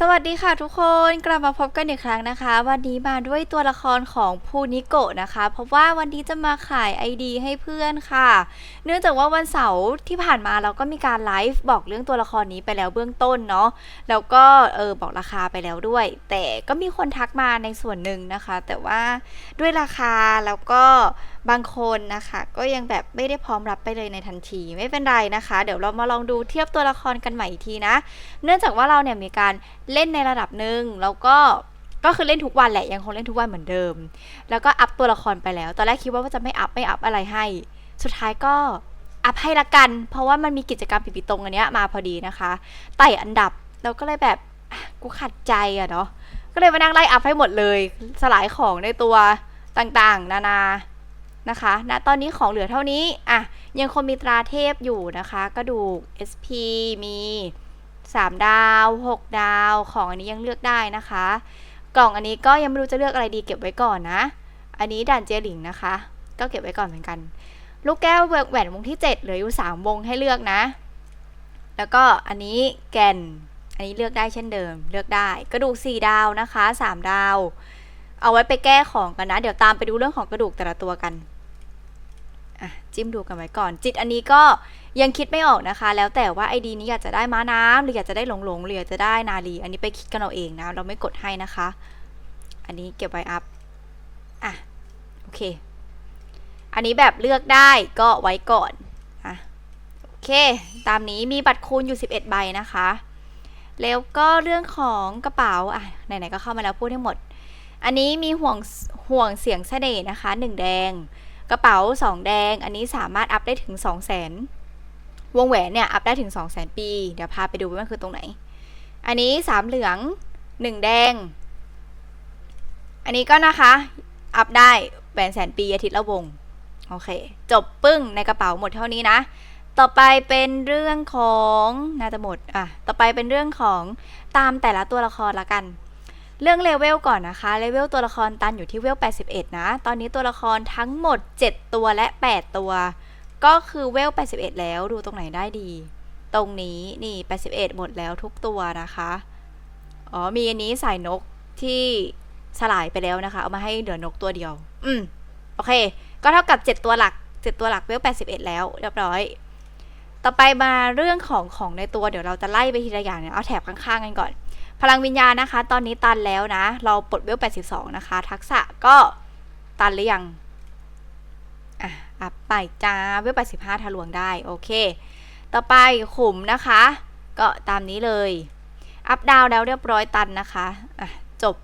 สวัสดีค่ะทุกคนกลับมาพบกันอีกครั้งนะคะ วันนี้มาด้วยตัวละครของพูนิโกะนะคะ เพราะว่าวันนี้จะมาขาย ID ให้เพื่อนค่ะ เนื่องจากว่าวันเสาร์ที่ผ่านมาเราก็มีการไลฟ์บอกเรื่องตัวละครนี้ไปแล้วเบื้องต้นเนาะแล้วก็เออบอกราคาไปแล้วด้วย แต่ก็มีคนทักมาในส่วนหนึ่งนะคะ แต่ว่าด้วยราคาแล้วก็ บางคนนะคะก็ยังแบบไม่ได้พร้อมรับไปเลยในทันทีไม่เป็นไรนะคะ เดี๋ยวเรามาลองดูเทียบตัวละครกันใหม่อีกทีนะ เนื่องจากว่าเราเนี่ยมีการเล่นในระดับหนึ่งแล้วก็ก็คือเล่นทุกวันแหละยังคงเล่นทุกวันเหมือนเดิม แล้วก็อัพตัวละครไปแล้ว ตอนแรกคิดว่าจะไม่อัพไม่อัพอะไรให้ สุดท้ายก็อัพให้ละกัน เพราะว่ามันมีกิจกรรมปิดๆตรงอันเนี้ยมาพอดีนะคะไต่อันดับเราก็เลยแบบกูขัดใจอะเนาะก็เลยมานั่งไล่อัพให้หมดเลย สลายของในตัวต่างๆ นานา นะคะณตอนนี้ของเหลือเท่านี้อะยังคงมีตราเทพอยู่นะคะ กระดูก SP มี 3 ดาว 6 ดาวของอันนี้ยังเลือกได้นะคะ กล่องอันนี้ก็ยังไม่รู้จะเลือกอะไรดีเก็บไว้ก่อนนะ อันนี้ด่านเจหลิงนะคะ ก็เก็บไว้ก่อนเหมือนกัน ลูกแก้วแหวนวงที่ 7 เหลืออยู่ 3 วงให้เลือกนะ แล้วก็อันนี้แกนอันนี้เลือกได้เช่นเดิม เลือกได้ กระดูก 4 ดาวนะคะ 3 ดาว เอาไว้ไปแก้ของกันนะ เดี๋ยวตามไปดูเรื่องของกระดูกแต่ละตัวกัน อะจิ้มดูกันไว้ก่อน จิตอันนี้ก็ยังคิดไม่ออกนะคะ แล้วแต่ว่าไอดีนี้อยากจะได้ม้าน้ำหรืออยากจะได้หลงหลงๆหรืออยากจะได้นาลีอันนี้ไปคิดกันเอาเองนะ เราไม่กดให้นะคะ อันนี้เก็บไว้อัพอะโอเค อันนี้แบบเลือกได้ก็ไว้ก่อนอะโอเค ตามนี้มีบัตรคูณอยู่ 11 ใบนะคะ แล้วก็เรื่องของกระเป๋าอะไหนๆก็เข้ามาแล้วพูดให้หมด อันนี้มีห่วงห่วงเสียงเสน่ห์นะคะ 1 แดง กระเป๋า 2 แดง อันนี้สามารถอัพได้ถึง 2 0 0 0 0 0วงแหวนเนี่ยอัพได้ถึง 2 0 0 0 0 0ปี เดี๋ยวพาไปดูว่ามันคือตรงไหน อันนี้ 3 เหลือง 1 แดง อันนี้ก็นะคะ อัพได้แหวนแสนปีอาทิตย์ละวง โอเค จบปึ้งในกระเป๋าหมดเท่านี้นะ ต่อไปเป็นเรื่องของน่าจะหมด อะ ต่อไปเป็นเรื่องของตามแต่ละตัวละครละกัน เรื่องเลเวลก่อนนะคะ เลเวลตัวละครตันอยู่ที่เวล 81 นะ ตอนนี้ตัวละครทั้งหมด 7 ตัวและ 8 ตัว ก็คือเวล 81 แล้ว ดูตรงไหนได้ดี ตรงนี้ นี่ 81 หมดแล้วทุกตัวนะคะ อ๋อ มีอันนี้สายนกที่สลายไปแล้วนะคะ เอามาให้เหลือนกตัวเดียว อืม โอเค ก็เท่ากับ 7 ตัวหลัก 7 ตัวหลักเวล 81 แล้ว เรียบร้อย ต่อไปมาเรื่องของของในตัว เดี๋ยวเราจะไล่ไปทีละอย่างเนี่ย เอาแถบข้างๆกันก่อน พลังวิญญาณนะคะ ตอนนี้ตันแล้วนะ เราปลดเวล 82 นะคะ ทักษะก็ตันหรือยัง อะ อัพไปจ้า เวล 85 ทะลวงได้ โอเค ต่อไปขุมนะคะ ก็ตามนี้เลย อัพดาวแล้วเรียบร้อยตันนะคะ อะ จบ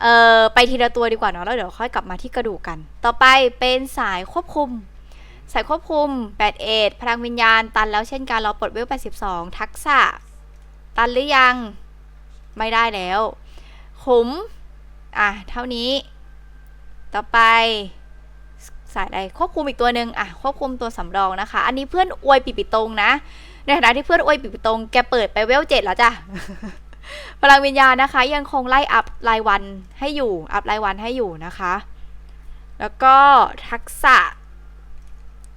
เอ่อ ไปทีละตัวดีกว่าเนาะ แล้วเดี๋ยวค่อยกลับมาที่กระดูกกัน ต่อไปเป็นสายควบคุมสายควบคุม 8 เอพลังวิญญาณ ตันแล้วเช่นกัน เราปลดเวล 82 ทักษะ ตันหรือยัง ไม่ได้แล้ว ขุม อะ เท่านี้ ต่อไปสายใดควบคุมอีกตัวหนึ่งอะ ควบคุมตัวสำรองนะคะ อันนี้เพื่อนอวยปิปิตรงนะ ในฐานะที่เพื่อนอวยปิปิตรงแกเปิดไปเวลเจ็ดแล้วจ้ะพลังวิญญาณนะคะ ยังคงไล่อัพรายวันให้อยู่ อัพรายวันให้อยู่นะคะ แล้วก็ทักษะ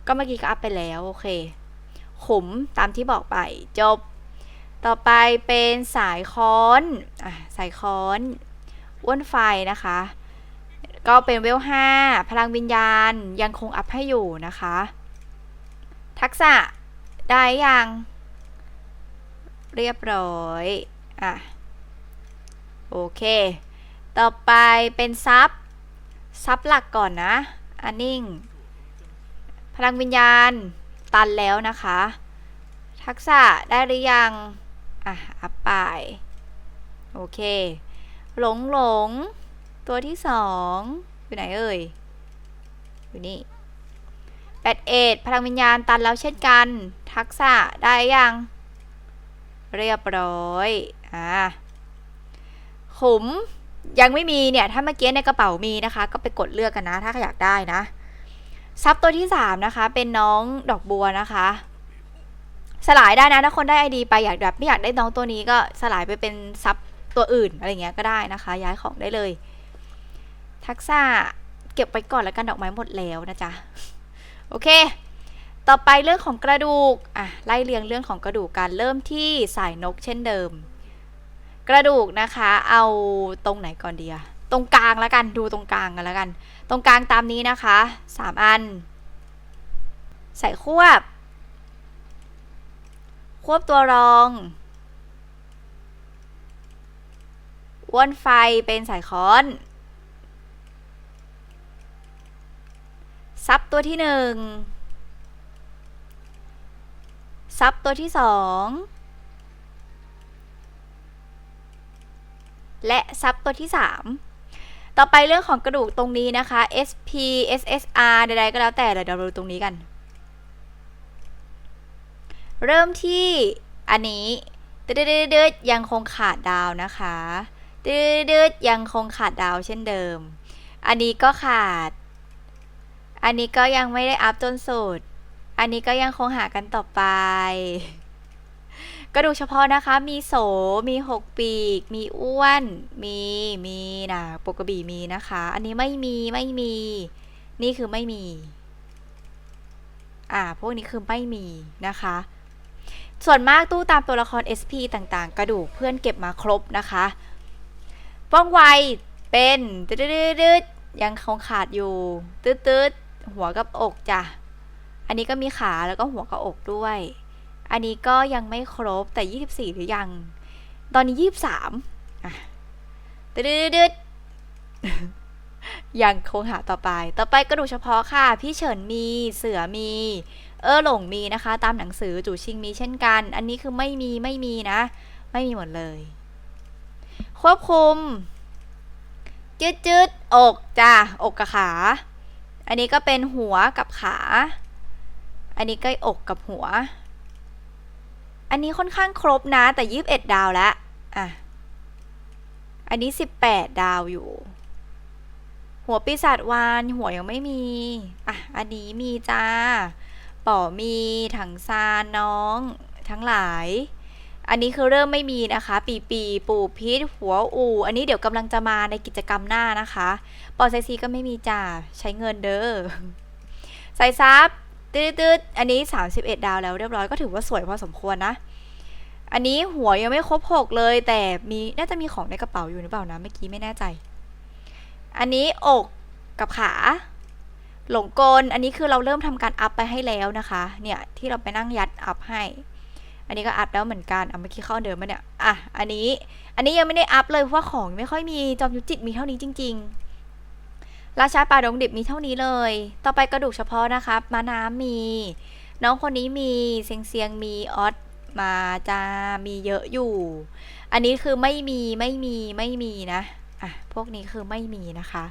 ก็เมื่อกี้ก็อัพไปแล้ว โอเค ขุมตามที่บอกไปจบ ต่อไปเป็นสายค้อนอสายค้อนอ้วนไฟนะคะ ก็เป็นเวล5พลังวิญญาณยังคงอัพให้อยู่นะคะ ทักษะได้ยังเรียบร้อย อะ โอเค ต่อไปเป็นซับ ซับหลักก่อนนะ อันนิ่ง พลังวิญญาณตันแล้วนะคะ ทักษะได้หรือยัง อะอัพไป โอเค หลงหลง ตัวที่สองอยู่ไหนเอ่ย อยู่นี่แปดเอ็ดพลังวิญญาณตันแล้วเช่นกัน ทักษะได้ยัง เรียบร้อย อ่าขุมยังไม่มีเนี่ย ถ้าเมื่อกี้ในกระเป๋ามีนะคะ ก็ไปกดเลือกกันนะ ถ้าอยากได้นะ ซับตัวที่สามนะคะ เป็นน้องดอกบัวนะคะ สลายได้นะถ้าคนได้ไอดีไปอยากแบบไม่อยากได้น้องตัวนี้ก็สลายไปเป็นซับตัวอื่นอะไรเงี้ยก็ได้นะคะ ย้ายของได้เลย ทักษะเก็บไปก่อนแล้วกันดอกไม้หมดแล้วนะจ๊ะโอเค ต่อไปเรื่องของกระดูกอะไล่เรียงเรื่องของกระดูกกันเริ่มที่สายนกเช่นเดิม กระดูกนะคะ เอาตรงไหนก่อนดีอะตรงกลางแล้วกันดูตรงกลางกันแล้วกัน ตรงกลางตามนี้นะคะสามอัน ใส่ควบ ควบตัวรองอ้วนไฟเป็นสายค้อน ซับตัวที่หนึ่งซับตัวที่สองและซับตัวที่สามต่อไปเรื่องของกระดูกตรงนี้นะคะ SP SSR ใดๆก็แล้วแต่เดี๋ยวเราดูตรงนี้กัน เริ่มที่อันนี้เดืดยังคงขาดดาวนะคะเดืดยังคงขาดดาวเช่นเดิม อันนี้ก็ขาด อันนี้ก็ยังไม่ได้อัพจนสุด อันนี้ก็ยังคงหากันต่อไป กระดูกเฉพาะนะคะ มีโส มีหกปีก มีอ้วน มี มีนะปกบีมีนะคะ อันนี้ไม่มี ไม่มี นี่คือไม่มี อ่า พวกนี้คือไม่มีนะคะ ส่วนมากตู้ตามตัวละคร SP ต่างๆ กระดูกเพื่อนเก็บมาครบนะคะป้องไวเป็นตืดๆยังคงขาดอยู่ตืดๆหัวกับอกจ้ะ อันนี้ก็มีขาแล้วก็หัวกับอกด้วย อันนี้ก็ยังไม่ครบแต่ 24 หรือยัง ตอนนี้ 23อะตืดๆยังคงหาต่อไป ต่อไปกระดูกเฉพาะค่ะ พี่เฉินมีเสือมี เออหลงมีนะคะ ตามหนังสือจู่ชิงมีเช่นกัน อันนี้คือไม่มีไม่มีนะ ไม่มีหมดเลย ควบคุม จืดจืดๆอกจ้ะอกกับขา อันนี้ก็เป็นหัวกับขา อันนี้ก็อกกับหัว อันนี้ค่อนข้างครบนะ แต่ยีิบเอ็ดดาวแล้วอะอันนี้สิบแปดดาวอยู่หัวปีศาจวานหัวยังไม่มี อะ อันนี้มีจ้า ป่อมีถังซานน้อง ทั้งหลาย อันนี้คือเริ่มไม่มีนะคะ ปีปีปู่พิษหัวอู อันนี้เดี๋ยวกำลังจะมาในกิจกรรมหน้านะคะปอไซซีก็ไม่มีจ้าใช้เงินเด้อใส่ซับตืดๆอันนี้ 31 ดาวแล้วเรียบร้อยก็ถือว่าสวยพอสมควรนะ อันนี้หัวยังไม่ครบ 6 เลย แต่มีน่าจะมีของในกระเป๋าอยู่หรือเปล่านะเมื่อกี้ไม่แน่ใจ อันนี้อกกับขา หลงกล อันนี้คือเราเริ่มทำการอัพไปให้แล้วนะคะ เนี่ยที่เราไปนั่งยัดอัพให้ อันนี้ก็อัพแล้วเหมือนกันเอาเมื่อกี้เข้าเดิมมาเนี่ย อะ อันนี้ อันนี้ยังไม่ได้อัพเลยเพราะของไม่ค่อยมี จอมยุทธจิตมีเท่านี้จริง ๆ ราชาป่าดงดิบมีเท่านี้เลย ต่อไปกระดูกเฉพาะนะคะมาน้ำมี น้องคนนี้มีเซียงเซียงมีออสมาจามีเยอะอยู่ อันนี้คือไม่มีไม่มีไม่มีนะ อะ พวกนี้คือไม่มีนะคะ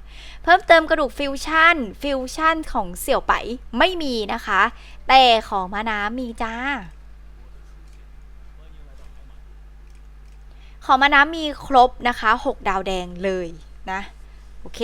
เพิ่มเติมกระดูกฟิวชั่น ฟิวชั่นของเสี่ยวไปไม่มีนะคะ แต่ของมาน้ำมีจ้า ของมาน้ำมีครบนะคะ 6 ดาวแดงเลยนะ โอเค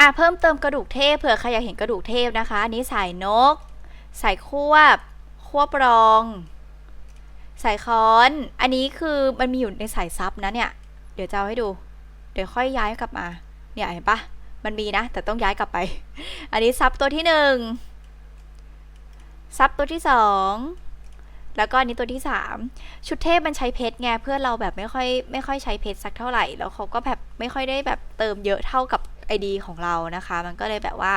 อะเพิ่มเติมกระดูกเทพเผื่อใครอยากเห็นกระดูกเทพนะคะ อันนี้สายนก สายควบ ควบรอง สายค้อน อันนี้คือมันมีอยู่ในสายซับนะเนี่ย เดี๋ยวจะเอาให้ดู เดี๋ยวค่อยย้ายกลับมา เนี่ยเห็นปะมันมีนะ แต่ต้องย้ายกลับไป อันนี้ซับตัวที่หนึ่งซับตัวที่สองแล้วก็อันนี้ตัวที่สามชุดเทพมันใช้เพชรไงเพื่อเราแบบไม่ค่อยไม่ค่อยใช้เพชรสักเท่าไหร่ แล้วเขาก็แบบไม่ค่อยได้แบบเติมเยอะเท่ากับ ไอดีของเรานะคะ มันก็เลยแบบว่า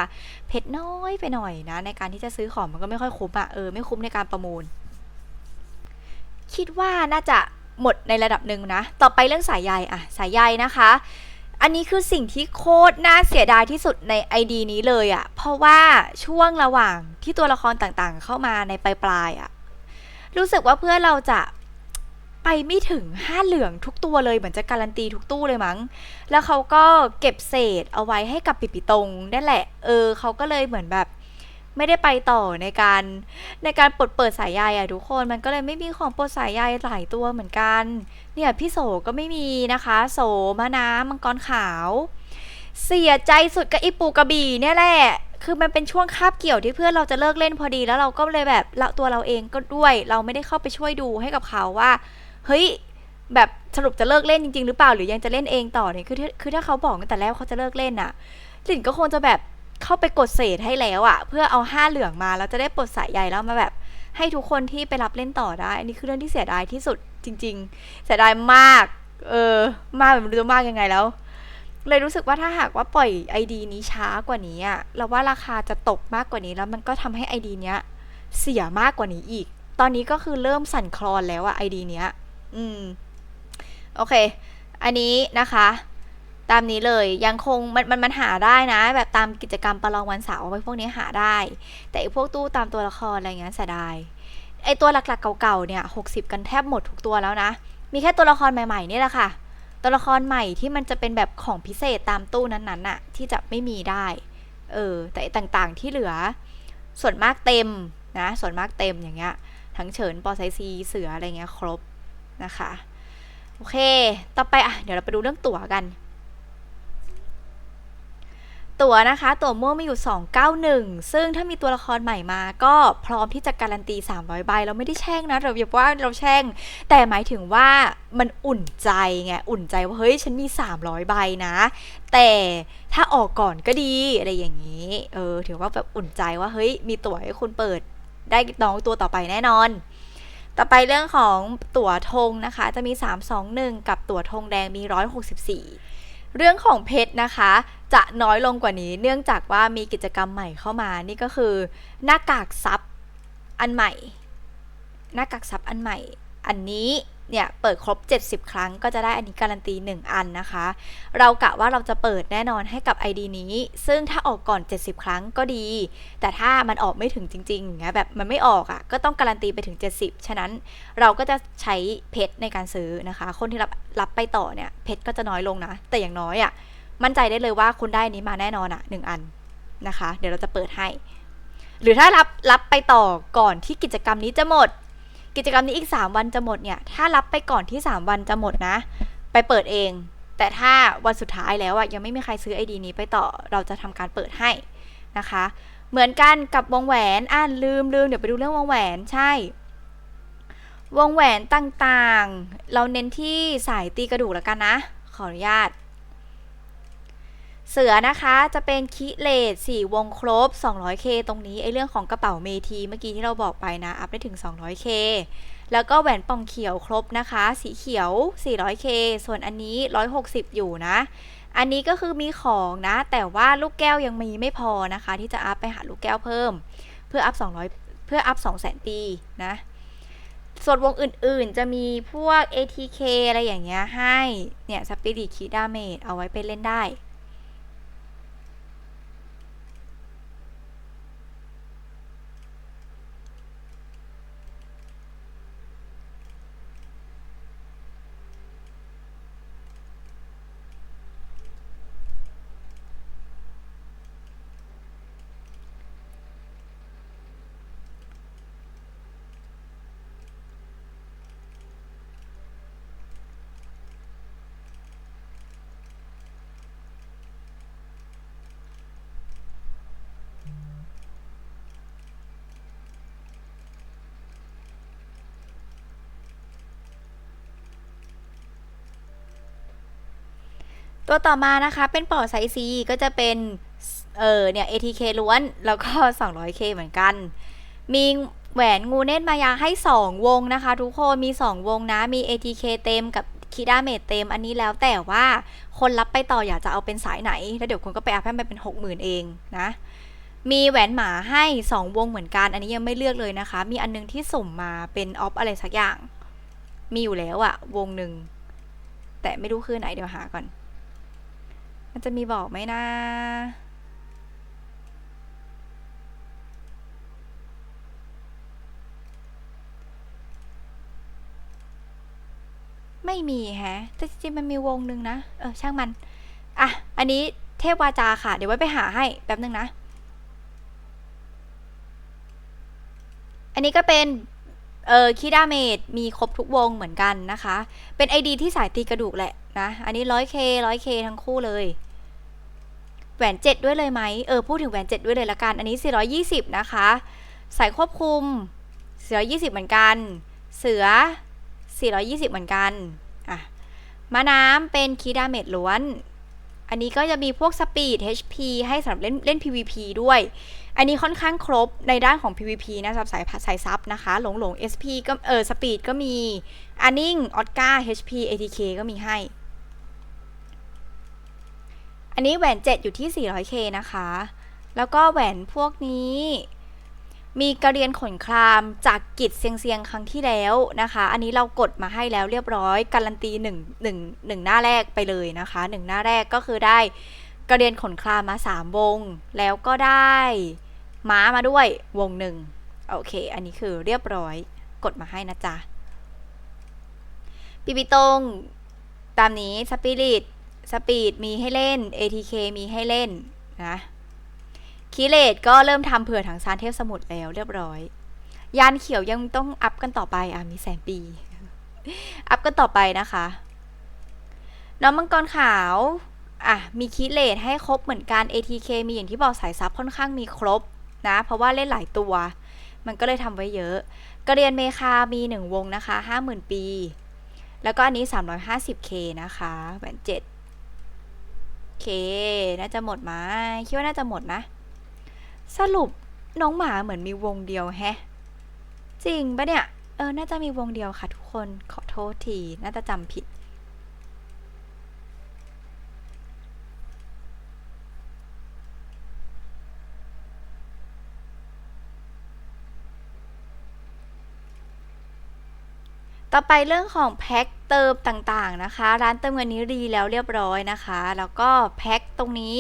เพชรน้อยไปหน่อยนะ ในการที่จะซื้อของมันก็ไม่ค่อยคุ้มอะเออไม่คุ้มในการประมูล คิดว่าน่าจะหมดในระดับหนึ่งนะ ต่อไปเรื่องสายใยอะสายใยนะคะ อันนี้คือสิ่งที่โคตรน่าเสียดายที่สุดใน ID นี้เลยอะเพราะว่าช่วงระหว่างที่ตัวละครต่างๆ เข้ามาในปลายๆอะรู้สึกว่าเพื่อเราจะ ไปไม่ถึงห้าเหลืองทุกตัวเลยเหมือนจะการันตีทุกตู้เลยมั้ง แล้วเขาก็เก็บเศษเอาไว้ให้กับปิปิตงนั่นแหละ เออเขาก็เลยเหมือนแบบ ไม่ได้ไปต่อในการในการปลดเปิดสายใยอะทุกคนมันก็เลยไม่มีของปลดสายใยหลายตัวเหมือนกัน เนี่ยพี่โสก็ไม่มีนะคะ โสมะน้ำมังกรขาว เสียใจสุดกับอีปูกระบี่เนี่ยแหละคือมันเป็นช่วงคาบเกี่ยวที่เพื่อนเราจะเลิกเล่นพอดีแล้วเราก็เลยแบบตัวเราเองก็ด้วย เราไม่ได้เข้าไปช่วยดูให้กับเขาว่า เฮ้ยแบบสรุปจะเลิกเล่นจริง ๆ หรือเปล่าหรือยังจะเล่นเองต่อเนี่ยคือถ้าคือถ้าเขาบอกตั้งแต่แรกว่าเขาจะเลิกเล่นอะหลินก็คงจะแบบเข้าไปกดเศษให้แล้วอะเพื่อเอาห้าเหลืองมาแล้วจะได้ปลดสายใยแล้วมาแบบให้ทุกคนที่ไปรับเล่นต่อได้ อันนี้คือเรื่องที่เสียดายที่สุดจริง ๆ เสียดายมาก เออ มากแบบม่รู้จะมากยังไงแล้ว เลยรู้สึกว่าถ้าหากว่าปล่อยไอดีนี้ช้ากว่านี้อะเราว่าราคาจะตกมากกว่านี้แล้วมันก็ทำให้ไอดีเนี้ยเสียมากกว่านี้อีก ตอนนี้ก็คือเริ่มสั่นคลอนแล้วอะไอดีเนี้ย อืม โอเค อันนี้นะคะ ตามนี้เลยยังคงมันมันมันหาได้นะ แบบตามกิจกรรมประลองวันเสาร์พวกนี้หาได้ แต่ไอพวกตู้ตามตัวละครอะไรเงี้ยเสียดายไอตัวหลักๆเก่าๆเนี่ยหกสิบกันแทบหมดทุกตัวแล้วนะ มีแค่ตัวละครใหม่ๆนี่แหละค่ะ ตัวละครใหม่ที่มันจะเป็นแบบของพิเศษตามตู้นั้นๆน่ะ ที่จะไม่มีได้ เออ แต่ต่างๆที่เหลือ ส่วนมากเต็มนะ ส่วนมากเต็มอย่างเงี้ย ทั้งเฉินปอไซซีเสืออะไรเงี้ยครบ นะคะ โอเค ต่อไปอะเดี๋ยวเราไปดูเรื่องตั๋วกัน ตั๋วนะคะ ตั๋วม่วงมีอยู่ 291 ซึ่งถ้ามีตัวละครใหม่มาก็พร้อมที่จะการันตี 300 ใบ เราไม่ได้แช่งนะ เราอย่าว่าเราแช่ง แต่หมายถึงว่ามันอุ่นใจไง อุ่นใจว่าเฮ้ยฉันมี 300 ใบนะ แต่ถ้าออกก่อนก็ดีอะไรอย่างนี้ เออ ถือว่าแบบอุ่นใจว่าเฮ้ยมีตั๋วให้คุณเปิดได้น้องตัวต่อไปแน่นอน ต่อไปเรื่องของตั๋วธงนะคะ จะมี 321 กับตั๋วธงแดงมี 164 เรื่องของเพชรนะคะ จะน้อยลงกว่านี้ เนื่องจากว่ามีกิจกรรมใหม่เข้ามา นี่ก็คือ หน้ากากซับอันใหม่ หน้ากากซับอันใหม่ อันนี้ เนี่ยเปิดครบ 70 ครั้งก็จะได้อันนี้การันตี 1 อันนะคะ เรากะว่าเราจะเปิดแน่นอนให้กับ ID นี้ ซึ่งถ้าออกก่อน 70 ครั้งก็ดี แต่ถ้ามันออกไม่ถึงจริงๆอย่างเงี้ยแบบมันไม่ออกอะ่ะก็ต้องการันตีไปถึง 70 ฉะนั้นเราก็จะใช้เพชรในการซื้อนะคะ คนที่รับรับไปต่อเนี่ยเพชรก็จะน้อยลงนะ แต่อย่างน้อยอะ่ะมั่นใจได้เลยว่าคุณได้อันนี้มาแน่นอนอะ่ะหนึ่งอันนะคะ เดี๋ยวเราจะเปิดให้ หรือถ้ารับรับไปต่อก่อนที่กิจกรรมนี้จะหมด กิจกรรมนี้อีก 3 วันจะหมดเนี่ย ถ้ารับไปก่อนที่ 3 วันจะหมดนะ ไปเปิดเอง แต่ถ้าวันสุดท้ายแล้วอะยังไม่มีใครซื้อไอดีนี้ไปต่อ เราจะทำการเปิดให้นะคะ เหมือนกันกับวงแหวน อ่านลืมลืมเดี๋ยวไปดูเรื่องวงแหวน ใช่ วงแหวนต่างๆ เราเน้นที่สายตีกระดูกแล้วกันนะ ขออนุญาต เสือนะคะจะเป็นคิเลต4วงครบ 200k ตรงนี้ไอเรื่องของกระเป๋าเมทีเมื่อกี้ที่เราบอกไปนะ อัพได้ถึง 200k แล้วก็แหวนป่องเขียวครบนะคะ สีเขียว 400k ส่วนอันนี้ 160 อยู่นะ อันนี้ก็คือมีของนะ แต่ว่าลูกแก้วยังมีไม่พอนะคะ ที่จะอัพไปหาลูกแก้วเพิ่ม เพื่ออัพ 200 เพื่ออัพ 200,000 ปีนะส่วนวงอื่นๆ จะมีพวก ATK อะไรอย่างเงี้ยให้ เนี่ยสปิริตคีดาเมจเอาไว้ไปเล่นได้ ตัวต่อมานะคะเป็นปอดไซซีก็จะเป็นเออเนี่ย ATK ล้วนแล้วก็ 200k เหมือนกัน มีแหวนงูเนตมายาให้ 2 วงนะคะ ทุกคนมี 2 วงนะมี ATK เต็มกับคีดาเมจเต็มอันนี้แล้วแต่ว่าคนรับไปต่ออยากจะเอาเป็นสายไหน แล้วเดี๋ยวคุณก็ไปอัพให้มันเป็น 60,000 เองนะ มีแหวนหมาให้ 2 วงเหมือนกัน อันนี้ยังไม่เลือกเลยนะคะ มีอันนึงที่ส่งมาเป็นออฟอะไรสักอย่าง มีอยู่แล้วอะวงหนึ่งแต่ไม่รู้คือไหนเดี๋ยวหาก่อน มันจะมีบอกไหมนะ ไม่มีแฮะ แต่จริงๆมันมีวงหนึ่งนะ เออ ช่างมัน อะ อันนี้เทพวาจาค่ะ เดี๋ยวไว้ไปหาให้แป๊บนึงนะ อันนี้ก็เป็นเออคีดาเมดมีครบทุกวงเหมือนกันนะคะ เป็น ID ที่สายตีกระดูกแหละ นะ อันนี้ 100k 100k ทั้งคู่เลย แหวน 7 ด้วยเลยไหมเออ พูดถึงแหวน 7 ด้วยเลยละกัน อันนี้ 420 นะคะ สายควบคุม 420 เหมือนกัน เสือ 420 เหมือนกัน อะมาน้ำเป็นคีดาเมจล้วน อันนี้ก็จะมีพวกสปีด HP ให้สำหรับเล่นเล่น PVP ด้วย อันนี้ค่อนข้างครบในด้านของ PVP นะสำหรับสายสายซับนะคะ หลงหลง SP ก็เออสปีดก็มีอันนิ่งออสกา HP ATK ก็มีให้ อันนี้แหวน 7 อยู่ที่ 400K นะคะ แล้วก็แหวนพวกนี้ มีกระเรียนขนครามจากกิจเซียงเซียงครั้งที่แล้วนะคะ อันนี้เรากดมาให้แล้วเรียบร้อย การันตี1 1 1หน้าแรกไปเลยนะคะ 1 หน้าแรกก็คือได้กระเรียนขนครามมา 3 วง แล้วก็ได้ม้ามาด้วยวงหนึ่งโอเค อันนี้คือเรียบร้อยกดมาให้นะจ๊ะปีปิตง ตามนี้สปิริต สปีดมีให้เล่น ATK มีให้เล่นนะคีเลตก็เริ่มทำเผื่อถังซานเทพสมุทรแล้วเรียบร้อย ยานเขียวยังต้องอัพกันต่อไปอะมีแสนปี อัพกันต่อไปนะคะ น้องมังกรขาวอะมีคีเลตให้ครบเหมือนกัน ATK มีอย่างที่บอกสายซับค่อนข้างมีครบนะ เพราะว่าเล่นหลายตัว มันก็เลยทำไว้เยอะ กระเรียนเมคามีหนึ่งวงนะคะ 50,000 ปี แล้วก็อันนี้ 350k นะคะแหวนเจ็ด เค น่าจะหมดไหมคิดว่าน่าจะหมดนะ สรุปน้องหมาเหมือนมีวงเดียวแฮะ จริงปะเนี่ย เออ น่าจะมีวงเดียวค่ะทุกคน ขอโทษที น่าจะจำผิด ต่อไปเรื่องของแพ็คเติมต่างๆนะคะ ร้านเติมเงินนี้รีแล้วเรียบร้อยนะคะ แล้วก็แพ็คตรงนี้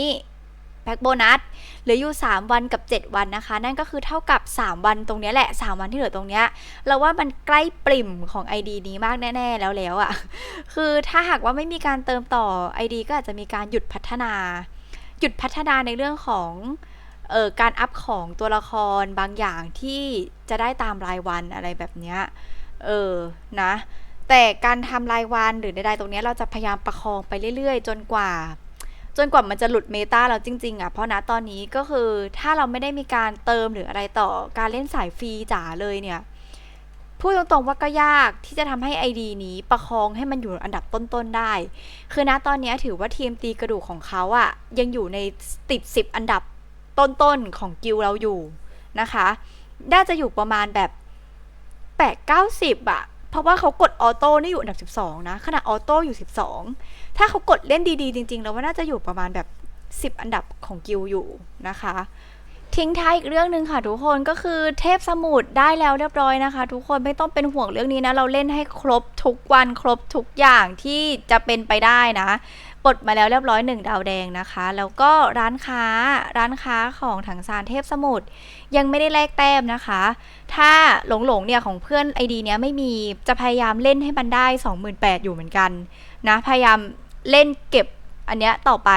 แพ็คโบนัสเหลืออยู่ 3 วันกับ 7 วันนะคะ นั่นก็คือเท่ากับ 3 วันตรงนี้แหละ 3 วันที่เหลือตรงเนี้ยเราว่ามันใกล้ปริ่มของ ID นี้มากแน่ ๆ แล้วแล้วอะ่ะ คือถ้าหากว่าไม่มีการเติมต่อ ID ก็อาจจะมีการหยุดพัฒนา หยุดพัฒนาในเรื่องของเออการอัพของตัวละครบางอย่างที่จะได้ตามรายวันอะไรแบบเนี้ย เออนะแต่การทำรายวันหรือใดๆตรงนี้เราจะพยายามประคองไปเรื่อยๆ จนกว่า จนกว่ามันจะหลุดเมตาเราจริง ๆอะเพราะนะตอนนี้ก็คือถ้าเราไม่ได้มีการเติมหรืออะไรต่อการเล่นสายฟรีจ๋าเลยเนี่ยพูดตรงๆว่าก็ยากที่จะทำให้ ID นี้ประคองให้มันอยู่อันดับต้นๆได้ คือนะตอนนี้ถือว่าทีมตีกระดูกของเขาอะยังอยู่ในติด 10 อันดับต้นๆของกิลเราอยู่นะคะ น่าจะอยู่ประมาณแบบ 8 90อะเพราะว่าเขากดออโต้นี่อยู่อันดับ 12 นะขณะออโต้อยู่ 12 ถ้าเขากดเล่นดีๆ จริง ๆ แล้วว่าน่าจะอยู่ประมาณแบบ 10 อันดับของกิลอยู่นะคะ ทิ้งท้ายอีกเรื่องหนึ่งค่ะทุกคนก็คือเทพสมุทรได้แล้วเรียบร้อยนะคะ ทุกคนไม่ต้องเป็นห่วงเรื่องนี้นะ เราเล่นให้ครบทุกวันครบทุกอย่างที่จะเป็นไปได้นะ ปลดมาแล้วเรียบร้อยหนึ่งดาวแดงนะคะ แล้วก็ร้านค้าร้านค้าของถังซานเทพสมุทรยังไม่ได้แลกแต้มนะคะ ถ้าหลงหลงๆเนี่ยของเพื่อนไอดีเนี้ยไม่มีจะพยายามเล่นให้มันได้ 28,000อยู่เหมือนกันนะพยายามเล่นเก็บอันเนี้ยต่อไป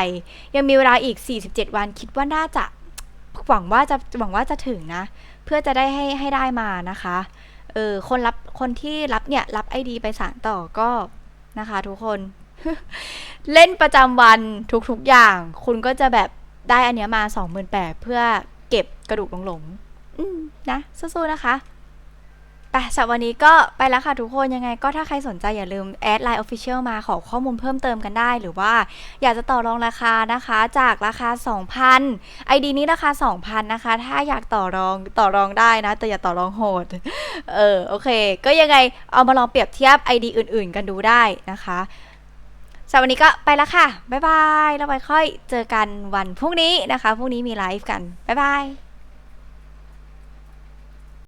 ยังมีเวลาอีก 47 วันคิดว่าน่าจะหวังว่าจะหวังว่าจะถึงนะ เพื่อจะได้ให้ให้ได้มานะคะเออคนรับคนที่รับเนี่ยรับไอดีไปสารต่อก็นะคะ ทุกคน เล่นประจำวันทุกๆอย่าง คุณก็จะแบบได้อันเนี้ยมา28,000เพื่อเก็บกระดูกหลงๆอืมนะสู้ๆนะคะไปสำหรับวันนี้ก็ไปแล้วค่ะทุกคนยังไงก็ถ้าใครสนใจอย่าลืมแอดไลน์ Official มาขอข้อมูลเพิ่มเติมกันได้ หรือว่าอยากจะต่อรองราคานะคะ จากราคา 2,000 ID นี้ราคา 2,000 นะคะ ถ้าอยากต่อรองต่อรองได้นะ แต่อย่าต่อรองโหด เออโอเค ก็ยังไงเอามาลองเปรียบเทียบ ID อื่น ๆ กันดูได้นะคะ สำหรับวันนี้ก็ไปแล้วค่ะ บ๊ายบาย แล้วไปค่อยเจอกันวันพรุ่งนี้นะคะ พรุ่งนี้มีไลฟ์กัน บ๊ายบาย